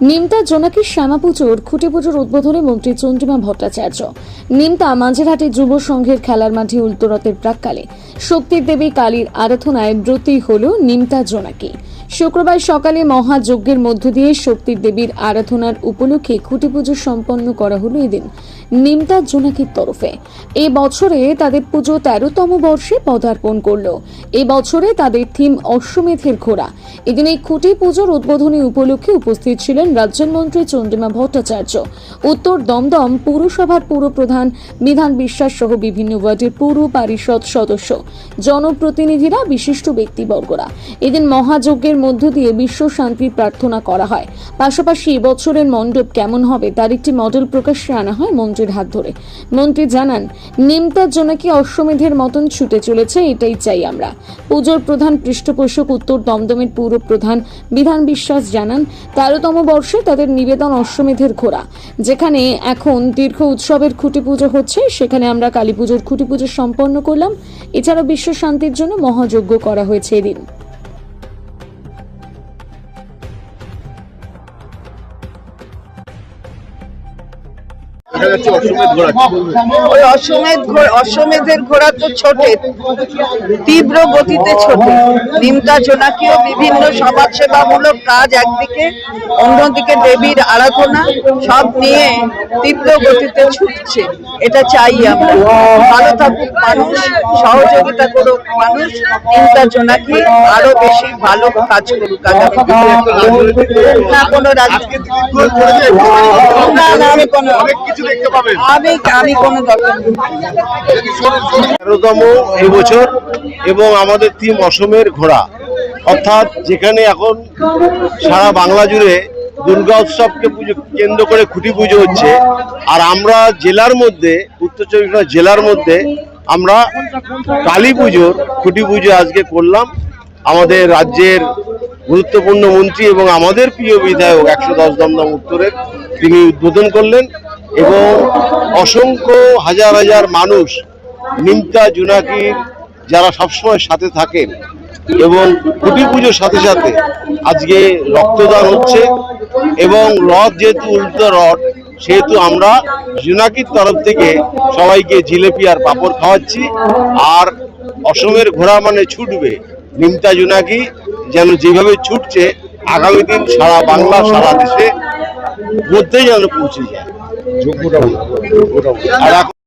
নিমতা জোনাকি শ্যামা পুজোর খুঁটি পুজোর উদ্বোধনে মন্ত্রী চন্দ্রিমা ভট্টাচার্য। নিমতা মাঝেরহাটে যুব সংঘের খেলার মাঠে উল্টোরথের প্রাককালে। শক্তির দেবী কালীর আরাধনায় ব্রতী হল নিমতা জোনাকি। শুক্রবার সকালে মহাযজ্ঞের মধ্য দিয়ে শক্তির দেবীর আরাধনার উপলক্ষে খুঁটি পুজো সম্পন্ন করা হলো এদিন নিমতা জোনাকির তরফে। এই বছরে তাদের পুজো তেরোতম বর্ষে পদার্পণ করল। এই বছরে তাদের থিম অশ্বমেধের ঘোড়া। এদিন এই খুঁটি পুজোর উদ্বোধনী উপলক্ষে উপস্থিত ছিলেন রাজ্যের মন্ত্রী চন্দ্রিমা ভট্টাচার্য। উত্তর দমদম পৌরসভার পৌরপ্রধান বিধান বিশ্বাস সহ বিভিন্ন ওয়ার্ডের পৌর পরিষদ সদস্য, জনপ্রতিনিধিরা, বিশিষ্ট ব্যক্তিবর্গরা। এদিন মহাযজ্ঞের মধ্য দিয়ে বিশ্ব শান্তির প্রার্থনা করা হয়। পাশাপাশি এবছরের মণ্ডপ কেমন হবে তার একটি মডেল প্রকাশ্যে আনা হয় মন্ত্রীর হাত ধরে। মন্ত্রী জানান নিমতার জন্য কি অশ্বমেধের মতন ছুটে চলেছে এটাই চাই আমরা। পুজোর প্রধান পৃষ্ঠপোষক উত্তর দমদমের পৌর প্রধান বিধান বিশ্বাস জানান, তেরোতম বর্ষে তাদের নিবেদন অশ্বমেধের ঘোড়া। যেখানে এখন দীর্ঘ উৎসবের খুঁটি পুজো হচ্ছে, সেখানে আমরা কালী পুজোর খুঁটি পুজো সম্পন্ন করলাম। এছাড়াও বিশ্ব শান্তির জন্য মহাযজ্ঞ করা হয়েছে এদিন। দেখা যাচ্ছে ঘোড়া ওই অশ্বমেধ অশ্বমেধের ঘোড়া তো ছোটে তীব্র গতিতে ছোটে। নিমতা জোনাকিও বিভিন্ন সমাজসেবামূলক কাজ একদিকে অন্যদিকে দেবীর আরাধনা সব নিয়ে তীব্র গতিতে ছুটছে। এটা চাই আমরা। ভালো থাকুক মানুষ সহযোগিতা করুক মানুষ নিমতা জোনাকি আরও বেশি ভালো কাজ করুক না কোনো রাজনীতি না না আমি কোনো দেখতে পাবেন। আমি আমি কোনো তেরোতম এই বছর এবং আমাদের থিম অসমের ঘোড়া। অর্থাৎ যেখানে এখন সারা বাংলা জুড়ে দুর্গা উৎসবকে পুজো কেন্দ্র করে খুঁটি পুজো হচ্ছে। আর আমরা জেলার মধ্যে উত্তর চব্বিশ জেলার মধ্যে আমরা কালী পুজোর খুঁটি পুজো আজকে করলাম। আমাদের রাজ্যের গুরুত্বপূর্ণ মন্ত্রী এবং আমাদের প্রিয় বিধায়ক একশো দশ দমদম উত্তরের তিনি উদ্বোধন করলেন। এবং অসংখ্য হাজার হাজার মানুষ নিমতা জোনাকির যারা সবসময় সাথে থাকেন এবং কুটি পুজোর সাথে সাথে আজকে রক্তদান হচ্ছে এবং রথ যেহেতু উল্টো রথ, সেহেতু আমরা জুনাকির তরফ থেকে সবাইকে জিলেপি আর পাঁপড় খাওয়াচ্ছি। আর অসমের ঘোড়া মানে ছুটবে নিমতা জোনাকি যেন যেভাবে ছুটছে, আগামী দিন সারা বাংলা, সারা দেশে মধ্যে যেন পৌঁছে যায়। যোগ্যটা আর